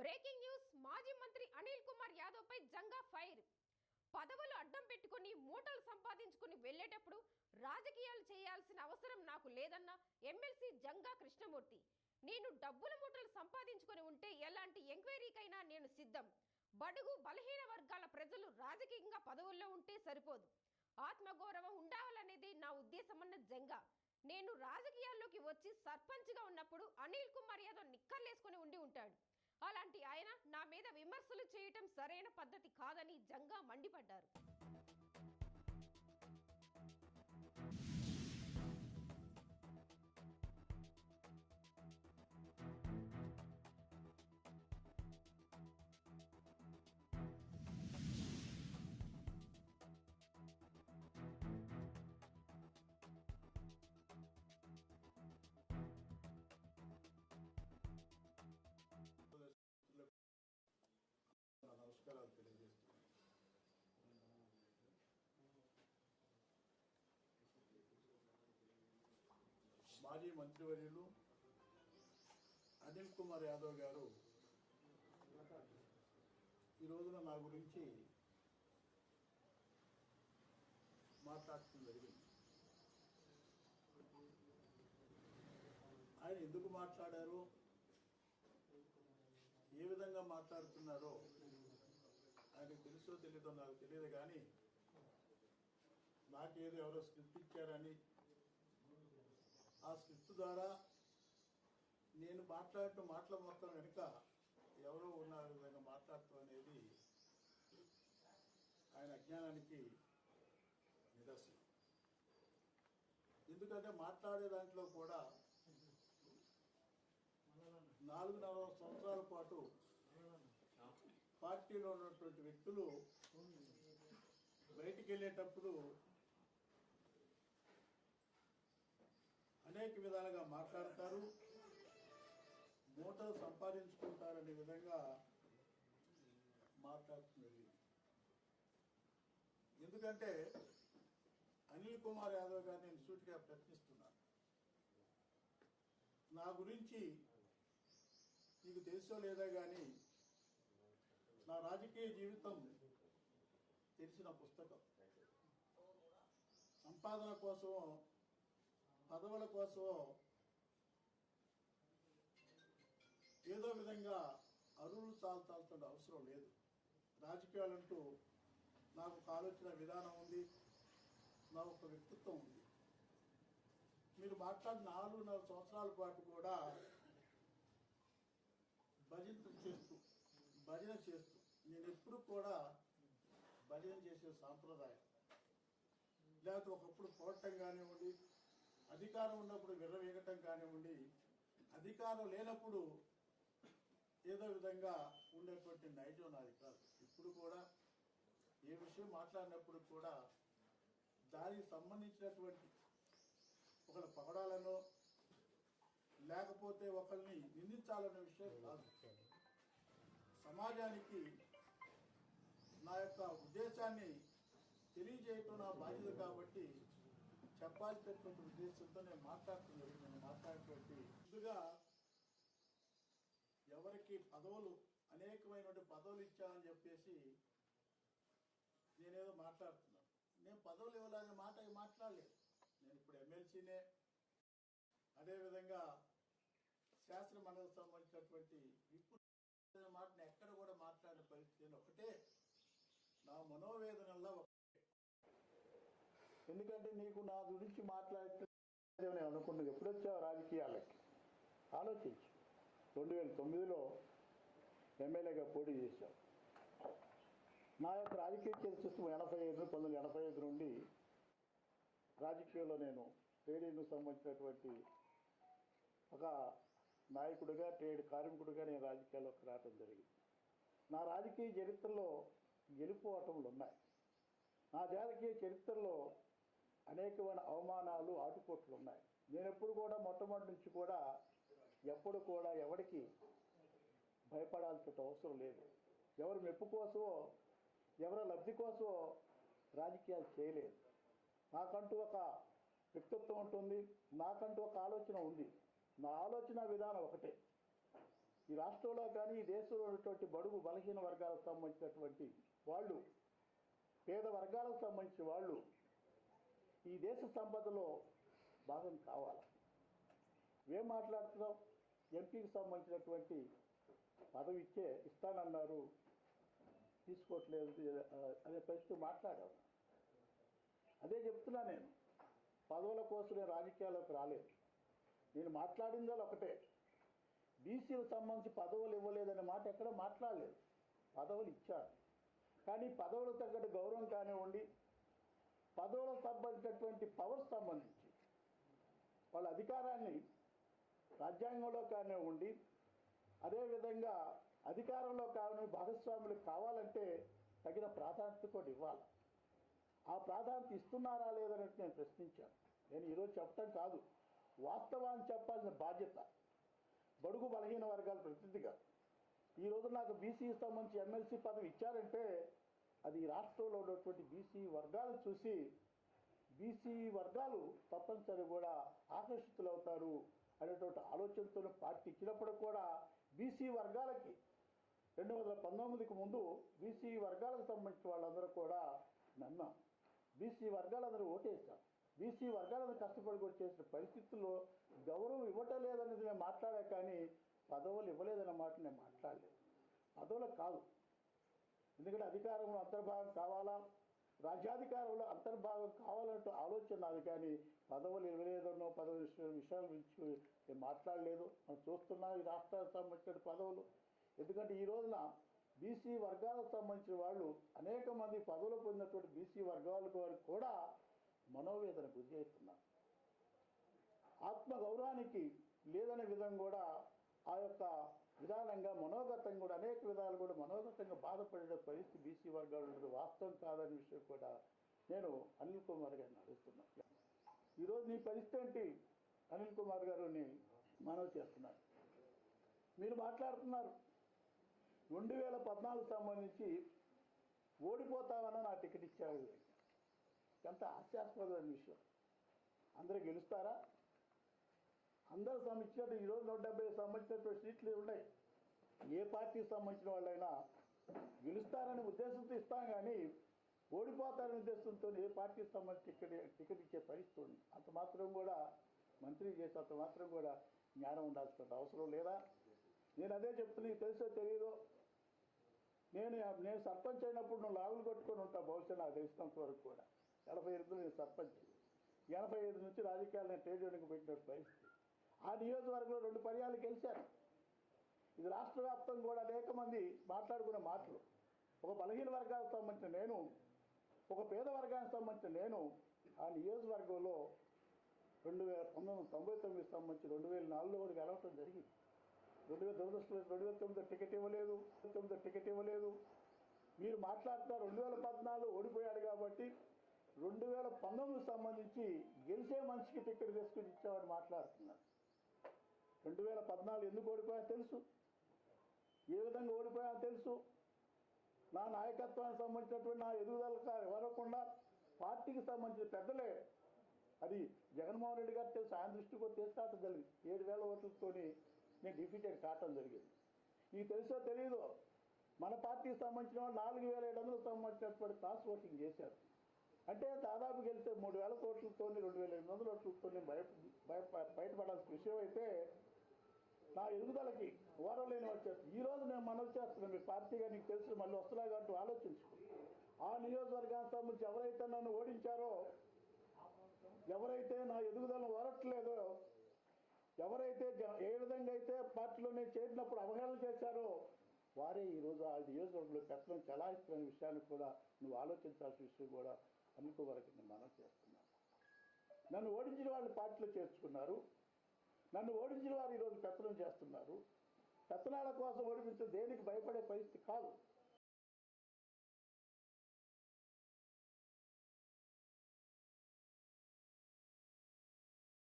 Breaking news మాజీ మంత్రి అనిల్ కుమార్ యాదవ్ పై జంగా ఫైర్. పదవులు అడ్డం పెట్టుకుని మూటలు సంపాదించుకుని వెళ్ళేటప్పుడు రాజకీయాలు చేయాల్సిన అవసరం నాకు లేదన్న ఎమ్మెల్సీ జంగా కృష్ణమూర్తి. నేను డబ్బుల మూటలు సంపాదించుకుని ఉంటే ఎలాంటి ఎంక్వైరీకైనా నేను సిద్ధం. బడుగు బలహీన వర్గాల ప్రజలు రాజకీయంగా పదవుల్లో ఉంటే సరిపోదు. ఆత్మగౌరవం ఉండాలనేది నా ఉద్దేశమన్న జంగా. నేను రాజకీయాల్లోకి వచ్చి సర్పంచ్గా ఉన్నప్పుడు అనిల్ కుమార్ యాదవ్ నిక్కర్లేసుకుని ఉండి ఉంటాడు. అలాంటి ఆయన నా మీద విమర్శలు చేయటం సరైన పద్ధతి కాదని జంగా మండిపడ్డారు. మాజీ మంత్రివర్యులు అనిల్ కుమార్ యాదవ్ గారు ఈ రోజున నా గురించి మాట్లాడటం జరిగింది. ఆయన ఎందుకు మాట్లాడారు? ఏ విధంగా మాట్లాడుతున్నారో ఆయనకు తెలుసో తెలియదో నాకు తెలియదు కానీ నాకేదో ఎవరో స్క్రిప్ట్ ఇచ్చారని ఆ స్క్రిప్ట్ ద్వారా నేను మాట్లాడటం మాటల మొత్తం వెనుక ఎవరో ఉన్నారు ఆయన మాట్లాడటం అనేది ఆయన అజ్ఞానానికి నిదర్శనం. ఎందుకంటే మాట్లాడే దాంట్లో కూడా నాలుగున్నర సంవత్సరాల పాటు పార్టీలో ఉన్నటువంటి వ్యక్తులు బయటికి వెళ్ళేటప్పుడు అనేక విధాలుగా మాట్లాడతారు. మూటలు సంపాదించుకుంటారనే విధంగా మాట్లాడుతున్నది. ఎందుకంటే అనిల్ కుమార్ యాదవ్ గారు నేను సూటిగా ప్రశ్నిస్తున్నాను నా గురించి నీకు తెలుసో లేదా కానీ నా రాజకీయ జీవితం తెలిసిన పుస్తకం. సంపాదన కోసం పదవుల కోసం ఏదో విధంగా అరువులు చాల్చాల్సిన అవసరం లేదు. రాజకీయాలంటూ నాకు ఒక ఆలోచన విధానం ఉంది నా ఒక వ్యక్తిత్వం ఉంది. మీరు మాట్లాడిన నాలుగున్నర సంవత్సరాల పాటు కూడా భజన చేస్తూ భజన చేస్తూ నేను ఎప్పుడు కూడా భజన చేసే సాంప్రదాయం. లేకపోతే ఒకప్పుడు పోవటం కానివ్వండి అధికారం ఉన్నప్పుడు విర్రవీగటం కానివ్వండి అధికారం లేనప్పుడు ఏదో విధంగా ఉండేటువంటి నైజం నాది కాదు. ఇప్పుడు కూడా ఏ విషయం మాట్లాడినప్పుడు కూడా దానికి సంబంధించినటువంటి ఒకళ్ళ పగడాలను లేకపోతే ఒకరిని నిందించాలనే విషయం కాదు. సమాజానికి నా యొక్క ఉద్దేశాన్ని తెలియజేయటం నా బాధ్యత కాబట్టి చెప్పాల్సినటువంటి ఉద్దేశంతో నేను మాట్లాడుతున్నాను నేను మాట్లాడేటువంటి ముందుగా ఎవరికి పదవులు అనేకమైనటువంటి పదవులు ఇచ్చామని చెప్పేసి నేనేదో మాట్లాడుతున్నాను నేను పదవులు ఇవ్వాలనే మాట మాట్లాడలేదు. నేను ఇప్పుడు ఎమ్మెల్సీనే. అదేవిధంగా శాస్త్ర మండలికి సంబంధించినటువంటి ఇప్పుడు మాట ఎక్కడ కూడా మాట్లాడిన పరిస్థితి ఒకటే. నా మనోవేదనల్లో ఎందుకంటే నీకు నా గురించి మాట్లాడితే నేను అనుకున్నది ఎప్పుడు వచ్చావు రాజకీయాలకి? ఆలోచించు. రెండు వేల తొమ్మిదిలో ఎమ్మెల్యేగా పోటీ చేశావు. నా యొక్క రాజకీయ చరిత్ర ఎనభై ఐదు పంతొమ్మిది ఎనభై ఐదు నుండి రాజకీయంలో నేను ట్రేడ్ సంబంధించినటువంటి ఒక నాయకుడిగా ట్రేడ్ కార్మికుడిగా నేను రాజకీయాల్లోకి రావడం జరిగింది. నా రాజకీయ చరిత్రలో గెలుపు ఓటములు ఉన్నాయి. నా రాజకీయ చరిత్రలో అనేకమైన అవమానాలు ఆటుపోట్లు ఉన్నాయి. నేను ఎప్పుడు కూడా మొట్టమొదటి నుంచి కూడా ఎప్పుడు కూడా ఎవరికి భయపడాల్సిన అవసరం లేదు. ఎవరు మెప్పు కోసమో ఎవరి లబ్ధి కోసమో రాజకీయాలు చేయలేదు. నాకంటూ ఒక వ్యక్తిత్వం ఉంటుంది నాకంటూ ఒక ఆలోచన ఉంది. నా ఆలోచన విధానం ఒకటే. ఈ ఈ రాష్ట్రంలో కానీ ఈ దేశంలో ఉన్నటువంటి బడుగు బలహీన వర్గాలకు సంబంధించినటువంటి వాళ్ళు పేద వర్గాలకు సంబంధించిన వాళ్ళు ఈ దేశ సంపదలో భాగం కావాలి. ఏం మాట్లాడుతున్నావు ఎంపీకి సంబంధించినటువంటి పదవి ఇచ్చే ఇస్తానన్నారు. తీసుకోవట్లేదు అనే పరిస్థితి మాట్లాడాం. అదే చెప్తున్నా నేను. పదవుల కోసం నేను రాజకీయాల్లోకి రాలేదు. నేను మాట్లాడిందో ఒకటే. బీసీలకు సంబంధించి పదవులు ఇవ్వలేదనే మాట ఎక్కడ మాట్లాడలేదు. పదవులు ఇచ్చారు. కానీ పదవులకు తగ్గట్టు గౌరవం కానివ్వండి పదవులకు సంబంధించినటువంటి పవర్ సంబంధించి వాళ్ళ అధికారాన్ని రాజ్యాంగంలో కానివ్వండి అదేవిధంగా అధికారంలో కావాలని భాగస్వాములు కావాలంటే తగిన ప్రాధాన్యత కూడా ఇవ్వాలి. ఆ ప్రాధాన్యత ఇస్తున్నారా లేదని నేను ప్రశ్నించాను. నేను ఈరోజు చెప్పటం కాదు. వాస్తవాన్ని చెప్పాల్సిన బాధ్యత బడుగు బలహీన వర్గాల ప్రతినిధిగా ఈరోజు నాకు బీసీ సంబంధించి ఎమ్మెల్సీ పదవి ఇచ్చారంటే అది రాష్ట్రంలో ఉన్నటువంటి బీసీ వర్గాలను చూసి బీసీ వర్గాలు తప్పనిసరి కూడా ఆకర్షితులవుతారు అనేటువంటి ఆలోచనతో పార్టీ ఇచ్చినప్పుడు కూడా బీసీ వర్గాలకి రెండు వందల పంతొమ్మిదికి ముందు బీసీ వర్గాలకు సంబంధించిన వాళ్ళందరూ కూడా నమ్మాం. బీసీ వర్గాలందరూ ఓటేశాం బీసీ వర్గాలందరూ కష్టపడి కూడా చేసిన పరిస్థితుల్లో గౌరవం ఇవ్వటం లేదనేది నేను మాట్లాడా కానీ పదవులు ఇవ్వలేదన్న మాట నేను మాట్లాడలేదు. పదవులు కాదు. ఎందుకంటే అధికారంలో అంతర్భాగం కావాలా? రాజ్యాధికారంలో అంతర్భాగం కావాలంటూ ఆలోచన నాది కానీ పదవులు ఇవ్వలేదనో పదవి విషయాల గురించి నేను మాట్లాడలేదు. మనం చూస్తున్నాం ఈ రాష్ట్రాలకు సంబంధించిన పదవులు. ఎందుకంటే ఈ రోజున బీసీ వర్గాలకు సంబంధించిన వాళ్ళు అనేక మంది పదవులు పొందినటువంటి బీసీ వర్గాలకు వారికి కూడా మనోవేదన గురి చేస్తున్నారు. ఆత్మగౌరవానికి లేదనే విధంగా కూడా ఆ యొక్క విధానంగా మనోగతంగా కూడా అనేక విధాలు కూడా మనోగతంగా బాధపడే పరిస్థితి బీసీ వర్గాలు ఉండదు. వాస్తవం కాదనే విషయం కూడా నేను అనిల్ కుమార్ గారిని అడుగుతున్నాను ఈరోజు నీ పరిస్థితి ఏంటి? అనిల్ కుమార్ గారిని మనవి చేస్తున్నారు. మీరు మాట్లాడుతున్నారు. రెండు వేల పద్నాలుగు సంబంధించి ఓడిపోతామని నా టికెట్ ఇచ్చారు. ఎంత హాస్యాస్పదమైన విషయం. అందరూ గెలుస్తారా? అందరూ సంబంధించినట్టు ఈరోజు నూట డెబ్బై సంబంధించినటువంటి సీట్లు ఉన్నాయి. ఏ పార్టీకి సంబంధించిన వాళ్ళైనా గెలుస్తారనే ఉద్దేశంతో ఇస్తాం కానీ ఓడిపోతారనే ఉద్దేశంతో ఏ పార్టీకి సంబంధించి టికెట్ టికెట్ ఇచ్చే పరిస్థితి ఉంది. అంత మాత్రం కూడా మంత్రి చేసే అంత మాత్రం కూడా జ్ఞానం ఉండాల్సిన అవసరం లేదా? నేను అదే చెప్తున్నా నీకు తెలుసో తెలియదో నేను నేను సర్పంచ్ అయినప్పుడు నువ్వు లాగులు కొట్టుకొని ఉంటా బహుశా నాకు తెలిసినంత వరకు కూడా. ఎనభై ఎనిమిదిలో నేను సర్పంచ్. ఎనభై ఐదు నుంచి రాజకీయాలు నేను ట్రేడ్ యూనియన్కి పెట్టిన పరిస్థితి. ఆ నియోజకవర్గంలో రెండు పర్యాలు గెలిచారు. ఇది రాష్ట్ర వ్యాప్తంగా కూడా అనేక మంది మాట్లాడుకునే మాటలు. ఒక బలహీన వర్గానికి సంబంధించిన నేను ఒక పేద వర్గానికి సంబంధించిన నేను ఆ నియోజకవర్గంలో రెండు వేల పంతొమ్మిది వందల తొంభై తొమ్మిది సంబంధించి రెండు వేల నాలుగులో కూడా గెలవటం జరిగింది. రెండు వేల దురదృష్టం రెండు వేల తొమ్మిది టికెట్ ఇవ్వలేదు తొమ్మిది టికెట్ ఇవ్వలేదు. మీరు మాట్లాడుతున్నారు రెండు వేల పద్నాలుగు ఓడిపోయాడు కాబట్టి రెండు వేల పంతొమ్మిది సంబంధించి గెలిచే మనిషికి టికెట్ తీసుకుని ఇచ్చామని మాట్లాడుతున్నారు. రెండు వేల పద్నాలుగు ఎందుకు ఓడిపోయా తెలుసు? ఏ విధంగా ఓడిపోయా తెలుసు? నా నాయకత్వానికి సంబంధించినటువంటి నా ఎదుగుదలకు ఇవ్వకుండా పార్టీకి సంబంధించిన పెద్దలే. అది జగన్మోహన్ రెడ్డి గారు తెలుసు ఆయన దృష్టికి కూడా తీసుకురావటం జరిగింది. ఏడు వేల ఓట్లతోని నేను డిఫీటెడ్ కావటం జరిగింది. నీకు తెలుసో తెలియదో మన పార్టీకి సంబంధించిన వాళ్ళు నాలుగు వేల ఏడు వందలకు సంబంధించినటువంటి క్రాస్ ఓటింగ్ చేశారు. అంటే దాదాపు గెలిస్తే మూడు వేల ఓట్లతో రెండు వేల ఎనిమిది వందల ఓట్లతో బయట బయట బయటపడాల్సిన విషయం అయితే నా ఎదుగుదలకి ఓరం లేని వచ్చేస్తుంది ఈ రోజు నేను మనవి చేస్తున్నాను మీ పార్టీగా నీకు తెలుసు మళ్ళీ వస్తున్నా కాబట్టి ఆలోచించుకో. ఆ నియోజకవర్గానికి సంబంధించి ఎవరైతే నన్ను ఓడించారో ఎవరైతే నా ఎదుగుదలను ఓరట్లేదో ఎవరైతే జ- ఏ విధంగా అయితే పార్టీలో నేను చేరినప్పుడు అవహేళన చేశారో వారే ఈరోజు ఆ నియోజకవర్గంలో పెట్టడం చలాయిస్తున్న విషయాన్ని కూడా నువ్వు ఆలోచించాల్సిన విషయం కూడా అందుకు వరకు నేను మనం చేస్తున్నాను. నన్ను ఓడించిన వాళ్ళు పార్టీలో చేర్చుకున్నారు. నన్ను ఓడించిన వారు ఈరోజు పెత్తనం చేస్తున్నారు. పెత్తనాల కోసం ఓడిపించే దేనికి భయపడే పరిస్థితి కాదు.